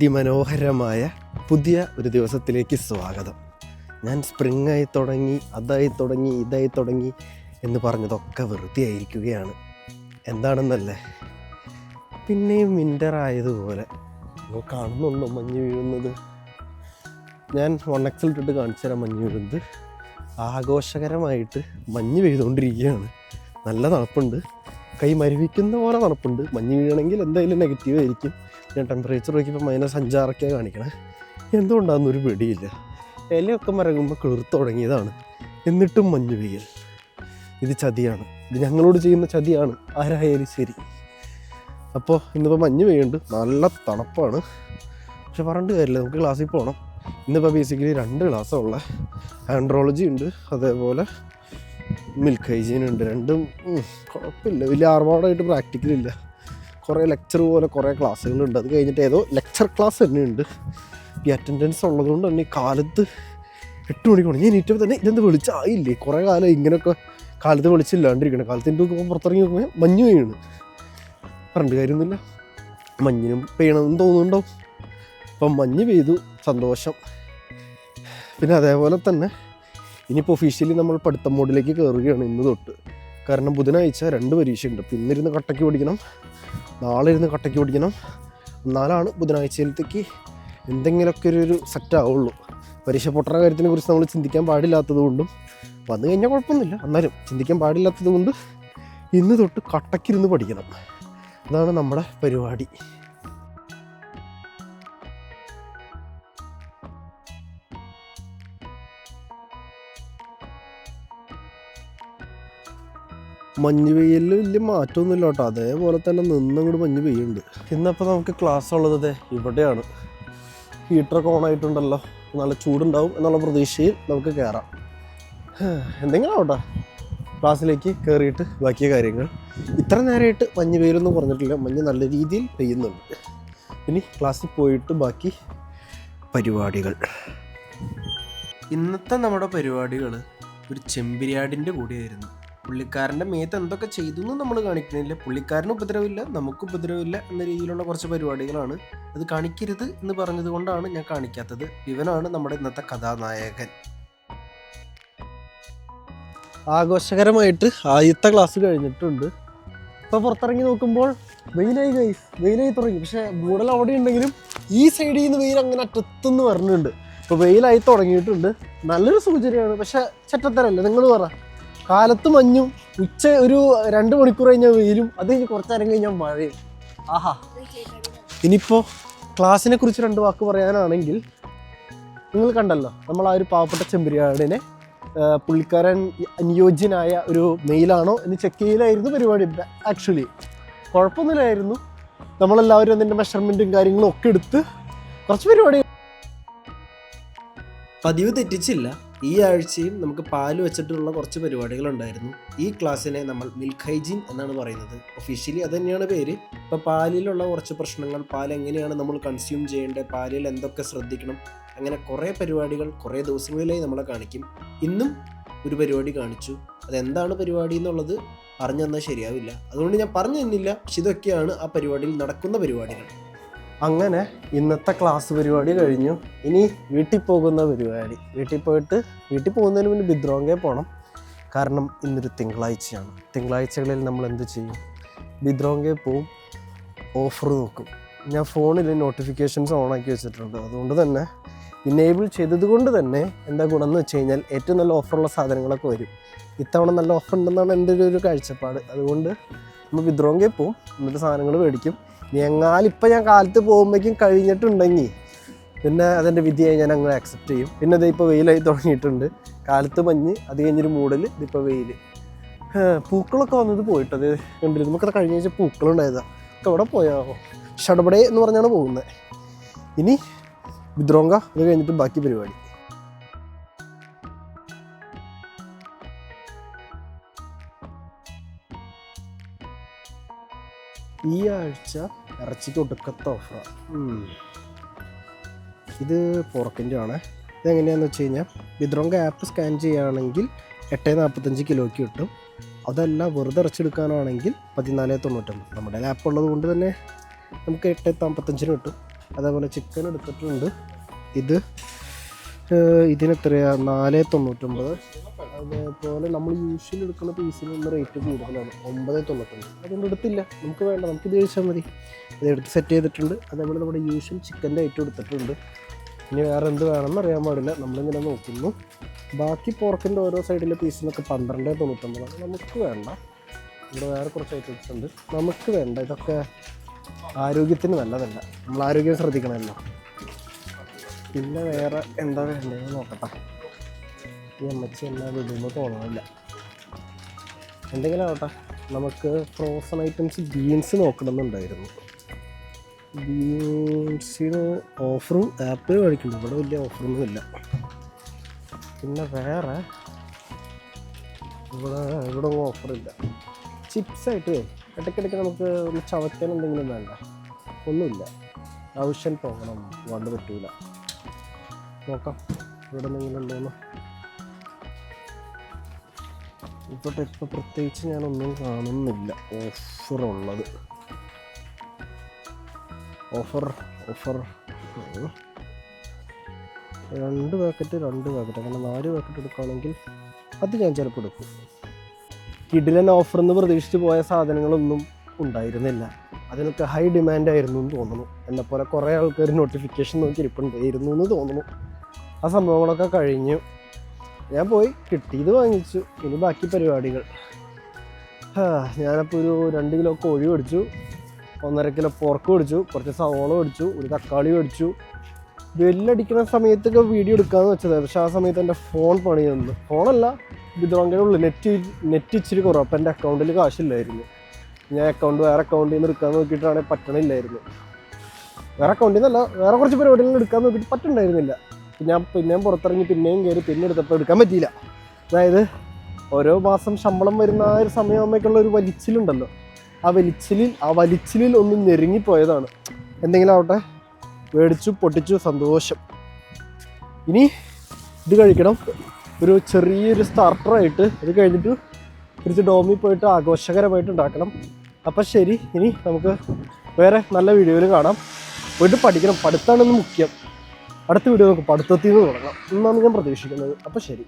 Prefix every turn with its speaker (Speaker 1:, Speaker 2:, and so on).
Speaker 1: അതിമനോഹരമായ പുതിയ ഒരു ദിവസത്തിലേക്ക് സ്വാഗതം. ഞാൻ സ്പ്രിങ്ങായി തുടങ്ങി അതായി തുടങ്ങി ഇതായി തുടങ്ങി എന്ന് പറഞ്ഞതൊക്കെ വെറുതെ ആയിരിക്കുകയാണ് എന്താണെന്നല്ലേ? പിന്നെയും വിന്റർ ആയതുപോലെ. നിങ്ങൾ കാണുന്നുണ്ടോ മഞ്ഞ് വീഴുന്നത്? ഞാൻ വൺ എക്സിൽ ഇട്ടിട്ട് കാണിച്ചു തരാം മഞ്ഞ് വീഴുന്നത്. ആഘോഷകരമായിട്ട് മഞ്ഞ് പെയ്തുകൊണ്ടിരിക്കുകയാണ്. നല്ല തണുപ്പുണ്ട്. കൈ മരുവിക്കുന്ന പോലെ തണുപ്പുണ്ട്. മഞ്ഞ് വീഴണമെങ്കിൽ എന്തായാലും നെഗറ്റീവ് ആയിരിക്കും. ഞാൻ ടെമ്പറേച്ചർ നോക്കിയപ്പോൾ മൈനസ് അഞ്ചാറൊക്കെയാണ് കാണിക്കണേ. എന്തുകൊണ്ടാണെന്നൊരു പിടിയില്ല. ഇലയൊക്കെ മരകുമ്പോൾ കിളിർത്ത് തുടങ്ങിയതാണ്. എന്നിട്ടും മഞ്ഞ് പെയ്യൽ. ഇത് ചതിയാണ്. ഇത് ഞങ്ങളോട് ചെയ്യുന്ന ചതിയാണ്. ആരായാലും ശരി. അപ്പോൾ ഇന്നിപ്പോൾ മഞ്ഞ് പെയ്യുന്നുണ്ട്. നല്ല തണുപ്പാണ്. പക്ഷെ പറഞ്ഞിട്ട് കാര്യമില്ല. നമുക്ക് ക്ലാസ്സിൽ പോകണം ഇന്നിപ്പോൾ ബേസിക്കലി രണ്ട് ക്ലാസ്സുള്ള ആൻഡ്രോളജി ഉണ്ട്. അതേപോലെ മിൽക്ക് ഹൈജീൻ ഉണ്ട്. രണ്ടും കുഴപ്പമില്ല വലിയ ആർഭാടായിട്ട് പ്രാക്ടിക്കലില്ല കുറേ ലെക്ചർ പോലെ കുറേ ക്ലാസ്സുകളുണ്ട്. അത് കഴിഞ്ഞിട്ട് ഏതോ ലെക്ചർ ക്ലാസ് തന്നെ ഉണ്ട് ഈ അറ്റൻഡൻസ് ഉള്ളതുകൊണ്ട് തന്നെ കാലത്ത് എട്ട് മണിക്ക് ഞാൻ ഏറ്റവും തന്നെ ഇതെന്ത് വിളിച്ചായില്ലേ കുറേ കാലം ഇങ്ങനെയൊക്കെ കാലത്ത് വിളിച്ചില്ലാണ്ടിരിക്കണം. കാലത്ത് എന്റെ നോക്കുമ്പോൾ പുറത്തിറങ്ങി നോക്കുമ്പോൾ മഞ്ഞ് വീണ് പറഞ്ഞിട്ട് കാര്യമൊന്നുമില്ല. മഞ്ഞിനും പെയ്യണമെന്ന് തോന്നുന്നുണ്ടോ? അപ്പം മഞ്ഞ് പെയ്തു. സന്തോഷം. പിന്നെ അതേപോലെ തന്നെ ഇനിയിപ്പോൾ ഒഫീഷ്യലി നമ്മൾ പഠിത്തം മോഡിലേക്ക് കയറുകയാണ് ഇന്ന് തൊട്ട്. കാരണം ബുധനാഴ്ച രണ്ട് പരീക്ഷയുണ്ട്. അപ്പോൾ ഇന്നിരുന്ന് കട്ടയ്ക്ക് പഠിക്കണം നാളെ ഇരുന്ന് കട്ടയ്ക്ക് പഠിക്കണം എന്നാലാണ് ബുധനാഴ്ചയിലത്തേക്ക് എന്തെങ്കിലുമൊക്കെ ഒരു സെറ്റ് ആവുള്ളൂ. പരീക്ഷ പൊട്ടണ കാര്യത്തിനെ കുറിച്ച് നമ്മൾ ചിന്തിക്കാൻ പാടില്ലാത്തത് കൊണ്ടും വന്നു കഴിഞ്ഞാൽ കുഴപ്പമൊന്നുമില്ല. എന്നാലും ചിന്തിക്കാൻ പാടില്ലാത്തത് കൊണ്ട് ഇന്ന് തൊട്ട് കട്ടക്കിരുന്ന് പഠിക്കണം. അതാണ് നമ്മുടെ പരിപാടി. മഞ്ഞ് പെയ്യലിൽ വലിയ മാറ്റമൊന്നുമില്ല കേട്ടോ. അതേപോലെ തന്നെ നിന്നങ്ങോട്ട് മഞ്ഞ് പെയ്യുന്നുണ്ട്. ഇന്നപ്പോൾ നമുക്ക് ക്ലാസ് ഉള്ളത് ഇവിടെയാണ്. ഹീറ്ററൊക്കെ ഓൺ ആയിട്ടുണ്ടല്ലോ. നല്ല ചൂടുണ്ടാവും എന്നുള്ള പ്രതീക്ഷയിൽ നമുക്ക് കയറാം എന്തെങ്കിലും ആവട്ടെ. ക്ലാസ്സിലേക്ക് കയറിയിട്ട് ബാക്കിയ കാര്യങ്ങൾ. ഇത്ര നേരമായിട്ട് മഞ്ഞ് പെയ്യലൊന്നും പറഞ്ഞിട്ടില്ല. മഞ്ഞ് നല്ല രീതിയിൽ പെയ്യുന്നുണ്ട്. ഇനി ക്ലാസ്സിൽ പോയിട്ട് ബാക്കി പരിപാടികൾ. ഇന്നത്തെ നമ്മുടെ പരിപാടികൾ ഒരു ചെമ്പിരിയാടിന്റെ കൂടെയായിരുന്നു. പുള്ളിക്കാരന്റെ മേത്ത് എന്തൊക്കെ ചെയ്തു എന്ന് നമ്മൾ കാണിക്കണില്ല. പുള്ളിക്കാരന് ഉപദ്രവമില്ല നമുക്ക് ഉപദ്രവമില്ല എന്ന രീതിയിലുള്ള കുറച്ച് പരിപാടികളാണ് അത് കാണിക്കരുത് എന്ന് പറഞ്ഞത് കൊണ്ടാണ് ഞാൻ കാണിക്കാത്തത്. ഇവനാണ് നമ്മുടെ ഇന്നത്തെ കഥാനായകൻ. ആഘോഷകരമായിട്ട് ആദ്യത്തെ ക്ലാസ് കഴിഞ്ഞിട്ടുണ്ട്. ഇപ്പോൾ പുറത്തിറങ്ങി നോക്കുമ്പോൾ വെയിലായി ഗൈസ് വെയിലായി തുടങ്ങി. പക്ഷേ മൂടൽ അവിടെ ഉണ്ടെങ്കിലും ഈ സൈഡിൽ നിന്ന് വെയിൽ അങ്ങനെ അറ്റത്തുനിന്ന് വരുന്നുണ്ട് ഇപ്പോൾ വെയിലായി തുടങ്ങിയിട്ടുണ്ട്. നല്ലൊരു സൂചനയാണ്. പക്ഷേ ചെറ്റത്തരല്ലേ നിങ്ങൾ പറ. കാലത്ത് മഞ്ഞും ഉച്ച ഒരു രണ്ട് മണിക്കൂർ കഴിഞ്ഞാൽ വെയിലും അത് കഴിഞ്ഞ് കുറച്ച് നേരം കഴിഞ്ഞാൽ മഴയും. ആഹാ. ഇനിയിപ്പോൾ ക്ലാസ്സിനെ കുറിച്ച് രണ്ട് വാക്ക് പറയാനാണെങ്കിൽ നിങ്ങൾ കണ്ടല്ലോ നമ്മൾ ആ ഒരു പാവപ്പെട്ട ചെമ്പരിയാടിനെ പുള്ളിക്കാരൻ അനുയോജ്യനായ ഒരു മെയിലാണോ എന്ന് ചെക്ക് ചെയ്യലായിരുന്നു പരിപാടി ആക്ച്വലി കുഴപ്പമൊന്നുമില്ലായിരുന്നു. നമ്മളെല്ലാവരും അതിന്റെ മെഷർമെന്റും കാര്യങ്ങളും ഒക്കെ എടുത്ത് കുറച്ച് പരിപാടി പതിവ് തെറ്റിച്ചില്ല. ഈ ആഴ്ചയും നമുക്ക് പാൽ വെച്ചിട്ടുള്ള കുറച്ച് പരിപാടികളുണ്ടായിരുന്നു. ഈ ക്ലാസ്സിനെ നമ്മൾ മിൽക്ക് ഹൈജീൻ എന്നാണ് പറയുന്നത്. ഒഫീഷ്യലി അത് തന്നെയാണ് പേര്. ഇപ്പോൾ പാലിലുള്ള കുറച്ച് പ്രശ്നങ്ങൾ പാൽ എങ്ങനെയാണ് നമ്മൾ കൺസ്യൂം ചെയ്യേണ്ടത് പാലിൽ എന്തൊക്കെ ശ്രദ്ധിക്കണം അങ്ങനെ കുറേ പരിപാടികൾ കുറേ ദിവസങ്ങളിലായി നമ്മളെ കാണിക്കും. ഇന്നും ഒരു പരിപാടി കാണിച്ചു. അതെന്താണ് പരിപാടി എന്നുള്ളത് പറഞ്ഞു തന്നാൽ ശരിയാവില്ല. അതുകൊണ്ട് ഞാൻ പറഞ്ഞു തന്നില്ല പക്ഷെ ഇതൊക്കെയാണ് ആ പരിപാടിയിൽ നടക്കുന്ന പരിപാടികൾ. അങ്ങനെ ഇന്നത്തെ ക്ലാസ് പരിപാടി കഴിഞ്ഞു. ഇനി വീട്ടിൽ പോകുന്ന പരിപാടി. വീട്ടിൽ പോയിട്ട് വീട്ടിൽ പോകുന്നതിന് മുന്നേ ബിദ്രോങ്കേ പോകണം കാരണം ഇന്നൊരു തിങ്കളാഴ്ചയാണ്. തിങ്കളാഴ്ചകളിൽ നമ്മൾ എന്ത് ചെയ്യും? ബിദ്രോങ്കേ പോവും. ഓഫർ നോക്കും. ഞാൻ ഫോണിൽ നോട്ടിഫിക്കേഷൻസ് ഓൺ ആക്കി വെച്ചിട്ടുണ്ട്. അതുകൊണ്ട് തന്നെ ഇനേബിൾ ചെയ്തത് കൊണ്ട് തന്നെ എന്താ ഗുണം എന്ന് വെച്ച് കഴിഞ്ഞാൽ ഏറ്റവും നല്ല ഓഫറുള്ള സാധനങ്ങളൊക്കെ വരും. ഇത്തവണ നല്ല ഓഫർ ഉണ്ടെന്നാണ് എന്റെ ഒരു ഒരു കാഴ്ചപ്പാട്. അതുകൊണ്ട് നമ്മൾ വിദ്രോങ്കേ പോവും. എന്നിട്ട് സാധനങ്ങൾ മേടിക്കും. എങ്ങാലിപ്പം ഞാൻ കാലത്ത് പോകുമ്പോഴേക്കും കഴിഞ്ഞിട്ടുണ്ടെങ്കിൽ പിന്നെ അതിന്റെ വിധിയായി ഞാൻ അങ്ങനെ അക്സെപ്റ്റ് ചെയ്യും. പിന്നെ ഇതിപ്പോൾ വെയിലായി തുടങ്ങിയിട്ടുണ്ട്. കാലത്ത് മഞ്ഞ് അത് കഴിഞ്ഞൊരു മൂടൽ ഇതിപ്പോൾ വെയിൽ പൂക്കളൊക്കെ വന്നത് പോയിട്ട്. അത് കണ്ടില്ല നമുക്കത് കഴിഞ്ഞ ആഴ്ച പൂക്കളുണ്ടായതാണ് ഒക്കെ അവിടെ പോയാവോ ഷടപടേ എന്ന് പറഞ്ഞാണ് പോകുന്നത്. ഇനി വിദ്രോങ്ക അത് കഴിഞ്ഞിട്ട് ബാക്കി പരിപാടി. ഈ ആഴ്ച ഇറച്ചിക്ക് ഒടുക്കത്ത ഓഫറാണ് ഇത് പുറക്കിന്റെ ആണ് ഇതെങ്ങനെയാണെന്ന് വെച്ച് കഴിഞ്ഞാൽ വിദ്രോങ്ക ആപ്പ് സ്കാൻ ചെയ്യുകയാണെങ്കിൽ എട്ട് നാൽപ്പത്തഞ്ച് കിലോയ്ക്ക് കിട്ടും. അതല്ല വെറുതെ ഇറച്ചെടുക്കാനാണെങ്കിൽ പതിനാല് തൊണ്ണൂറ്റൊമ്പത് നമ്മുടെ ആപ്പ് ഉള്ളത് കൊണ്ട് തന്നെ നമുക്ക് എട്ട് നാൽപ്പത്തഞ്ചിന് കിട്ടും. അതേപോലെ ചിക്കൻ എടുത്തിട്ടുണ്ട്. ഇത് ഇതിനെത്രയാണ് നാല് തൊണ്ണൂറ്റൊമ്പത്. അതേപോലെ നമ്മൾ യൂഷ്വലി എടുക്കുന്ന പീസിന് നിന്ന് റേറ്റ് കൂടുതലാണ്. ഒമ്പത് തൊണ്ണൂറ്റൊമ്പത്. അതുകൊണ്ട് എടുത്തില്ല. നമുക്ക് വേണ്ട. നമുക്ക് ഇത് കഴിച്ചാൽ മതി. ഇത് എടുത്ത് സെറ്റ് ചെയ്തിട്ടുണ്ട്. അതേപോലെ നമ്മുടെ യൂഷ്വൽ ചിക്കന്റെ ഐറ്റം എടുത്തിട്ടുണ്ട്. ഇനി വേറെ എന്ത് വേണമെന്ന് അറിയാൻ പാടില്ല. നമ്മളിങ്ങനെ നോക്കുന്നു. ബാക്കി പോർക്കിന്റെ ഓരോ സൈഡിലെ പീസിനൊക്കെ പന്ത്രണ്ട് തൊണ്ണൂറ്റൊമ്പതാണ് നമുക്ക് വേണ്ട. ഇവിടെ വേറെ കുറച്ച് ഐറ്റംസ് ഉണ്ട്. നമുക്ക് വേണ്ട. ഇതൊക്കെ ആരോഗ്യത്തിന് നല്ലതല്ല. നമ്മൾ ആരോഗ്യം ശ്രദ്ധിക്കണമല്ലോ. പിന്നെ വേറെ എന്താ വേണ്ടതെന്ന് നോക്കട്ടെ. ഈ അമ്മച്ചി എന്നാ വിടുമ്പോൾ തോന്നുന്നില്ല എന്തെങ്കിലും ആവട്ടെ നമുക്ക് ഫ്രോസൺ ഐറ്റംസ് ബീൻസ് നോക്കണമെന്നുണ്ടായിരുന്നു. ബീൻസിന് ഓഫറും ആപ്പിൾ കഴിക്കുന്നു. ഇവിടെ വലിയ ഓഫറൊന്നും ഇല്ല. പിന്നെ വേറെ ഇവിടെ ഇവിടെ ഒന്നും ഓഫറില്ല ചിപ്സായിട്ട് ഇടയ്ക്കിടയ്ക്ക് നമുക്ക് ഒന്ന് ചവയ്ക്കാൻ എന്തെങ്കിലും വേണ്ട. ഒന്നുമില്ല. ആവശ്യം പോകണം വേണ്ട പറ്റൂല. നോക്കാം. ഇവിടെ എന്തെങ്കിലും ഉണ്ടോന്ന് ഇപ്പോട്ടെ ഇപ്പോൾ പ്രത്യേകിച്ച് ഞാനൊന്നും കാണുന്നില്ല. ഓഫർ ഉള്ളത്. ഓഫർ ഓഫർ രണ്ട് പാക്കറ്റ് രണ്ട് പാക്കറ്റ് അങ്ങനെ നാല് പാക്കറ്റ് എടുക്കുകയാണെങ്കിൽ അത് ഞാൻ ചിലപ്പോൾ എടുക്കും. കിഡിലൻ എന്ന് പ്രതീക്ഷിച്ച് പോയ സാധനങ്ങളൊന്നും ഉണ്ടായിരുന്നില്ല. അതിനൊക്കെ ഹൈ ഡിമാൻഡ് ആയിരുന്നു എന്ന് തോന്നുന്നു. എന്നെപ്പോലെ കുറേ ആൾക്കാർ നോട്ടിഫിക്കേഷൻ നോക്കി ഇരിപ്പുണ്ടായിരുന്നു എന്ന് തോന്നുന്നു. ആ സംഭവങ്ങളൊക്കെ കഴിഞ്ഞു ഞാൻ പോയി. കിട്ടിയത് വാങ്ങിച്ചു. ഇനി ബാക്കി പരിപാടികൾ. ഞാനപ്പോൾ ഒരു രണ്ട് കിലോ കോഴി മേടിച്ചു. ഒന്നര കിലോ പോർക്ക് മേടിച്ചു. കുറച്ച് സവോള മേടിച്ചു. ഒരു തക്കാളി മേടിച്ചു. വെല്ലടിക്കുന്ന സമയത്തൊക്കെ വീഡിയോ എടുക്കാമെന്ന് വെച്ചത്. പക്ഷെ ആ സമയത്ത് എന്റെ ഫോൺ പണി തന്നു ഫോണല്ല ബിദ്രോങ്കയുടെ ഉള്ളു നെറ്റ് നെറ്റ് ഇച്ചിരി കുറവ്. അപ്പം എന്റെ അക്കൗണ്ടിൽ കാശില്ലായിരുന്നു. ഞാൻ അക്കൗണ്ട് വേറെ അക്കൗണ്ടിൽ നിന്ന് എടുക്കാൻ നോക്കിയിട്ടാണെങ്കിൽ പറ്റണില്ലായിരുന്നു. വേറെ അക്കൗണ്ടിൽ നിന്നല്ല വേറെ കുറച്ച് പരിപാടികൾ എടുക്കാൻ നോക്കിയിട്ട് പറ്റുന്നുണ്ടായിരുന്നില്ല ഞാൻ പിന്നെയും പുറത്തിറങ്ങി പിന്നെയും കയറി പിന്നെ എടുത്തപ്പോൾ എടുക്കാൻ പറ്റിയില്ല. അതായത് ഓരോ മാസം ശമ്പളം വരുന്ന ആ ഒരു സമയമാകുമ്പോഴേക്കുള്ള ഒരു വലിച്ചിലുണ്ടല്ലോ. ആ വലിച്ചിലിൽ ആ വലിച്ചിലിൽ ഒന്ന് ഞെരുങ്ങിപ്പോയതാണ്. എന്തെങ്കിലും ആവട്ടെ. മേടിച്ചു പൊട്ടിച്ചു സന്തോഷം. ഇനി ഇത് കഴിക്കണം. ഒരു ചെറിയൊരു സ്റ്റാർട്ടറായിട്ട് അത് കഴിഞ്ഞിട്ട് തിരിച്ച് ഡോമിൽ പോയിട്ട് ആഘോഷകരമായിട്ട് ഉണ്ടാക്കണം. അപ്പം ശരി. ഇനി നമുക്ക് വേറെ നല്ല വീഡിയോയിൽ കാണാം. പോയിട്ട് പഠിക്കണം. പഠിത്തമാണെന്ന് മുഖ്യം. അടുത്ത വീഡിയോ നമുക്ക് പഠിത്തത്തിൽ നിന്ന് തുടങ്ങാം. എന്നാണ് ഞാൻ പ്രതീക്ഷിക്കുന്നത്. അപ്പോൾ ശരി.